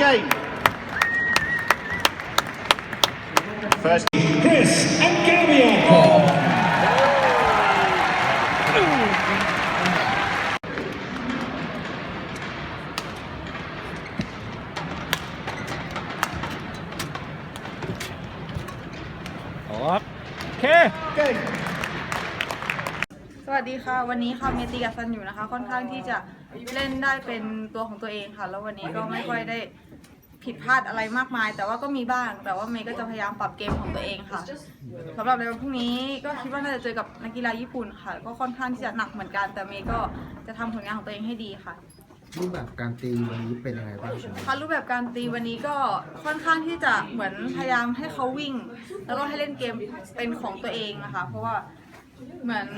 game. First, Chris and Gabriel. Up. วัสดีค่ะ วันนี้ค่ะเมติกับซันอยู่นะคะ ค่อนข้างที่จะเล่นได้เป็นตัวของตัวเองค่ะ แล้ววันนี้ก็ไม่ค่อยได้ ผิดพลาดอะไรมากมาย แต่ว่าก็มีบ้าง แต่ว่าเมย์ก็จะพยายามปรับเกมของตัวเองค่ะสำหรับในวันพรุ่งนี้ก็คิดว่าน่าจะเจอกับนักกีฬาญี่ปุ่นค่ะ ก็ค่อนข้างที่จะหนักเหมือนกัน แต่เมย์ก็จะทำผลงานของตัวเองให้ดีค่ะ รูปแบบการตีวันนี้เป็นยังไงบ้างครับค่ะรูปแบบการตีวันนี้ก็ค่อนข้างที่จะเหมือนพยายามให้เขาวิ่ง แล้วก็ให้เล่นเกมเป็นของตัวเองนะคะ เพราะว่าเหมือน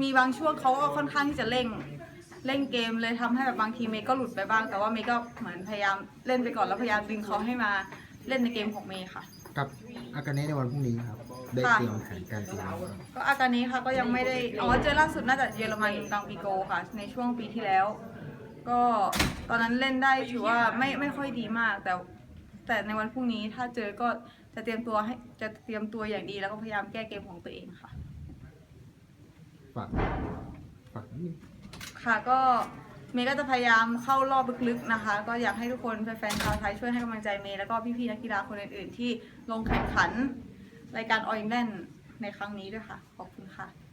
มีบางช่วงเขาก็ค่อนข้างที่จะเร่ง เล่นเกมเลยทำให้แบบบางทีเมย์ก็หลุดไปบ้าง แต่ว่าเมย์ก็เหมือนพยายามเล่นไปก่อนแล้วพยายามดึงเขาให้มาเล่นในเกมของเมย์ค่ะ กับอากาเนะในวันพรุ่งนี้ครับ ได้ค่ะเตรียมแผนการตีแล้วบ้างก็อาการนี้ค่ะก็ยังไม่ได้อ๋อเจอล่าสุดน่าจะเยอรมันกังปีโกค่ะ ในช่วงปีที่แล้ว ก็ตอนนั้นเล่นได้ถือว่าไม่ไม่ค่อยดีมาก แต่แต่ในวันพรุ่งนี้ถ้าเจอก็จะเตรียมตัวให้จะเตรียมตัวอย่างดี แล้วก็พยายามแก้เกมของตัวเองค่ะ ฝากฝากนิดนึง ค่ะก็เมย์ก็จะพยายามเข้ารอบลึกๆนะคะ ก็อยากให้ทุกคนแฟนๆชาวไทยช่วยให้กำลังใจเมย์แล้วก็พี่ๆนักกีฬาคนอื่นๆ ที่ลงแข่งขันรายการออยแลนในครั้งนี้ด้วยค่ะ ขอบคุณค่ะ